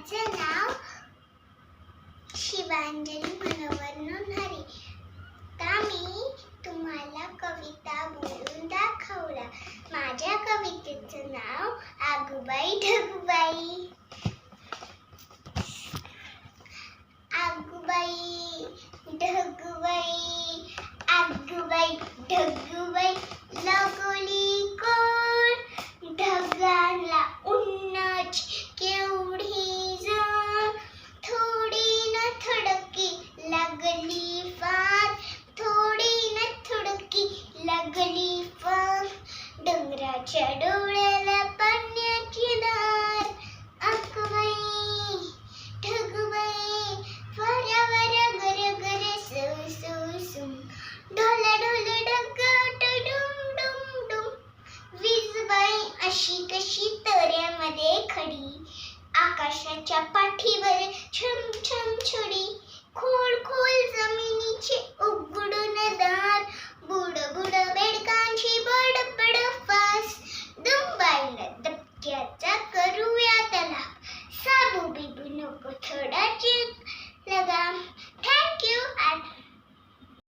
माझं नाव शिवांजली मनोहर नोंधारे का मी तुम्हाला कविता बोलून दाखवला. माझ्या कवितेचं नाव आगुबाई ढगुबाई. डोंगराच्या डोळ्याला पाण्याची दार. अकबाई ठगबाई वरा वरा गर गर सु सु. सुम ढोला ढोल ढगाट डुम डुम डुम. वीजबाई अशी कशी तऱ्यामध्ये खडी. आकाशाच्या पाठी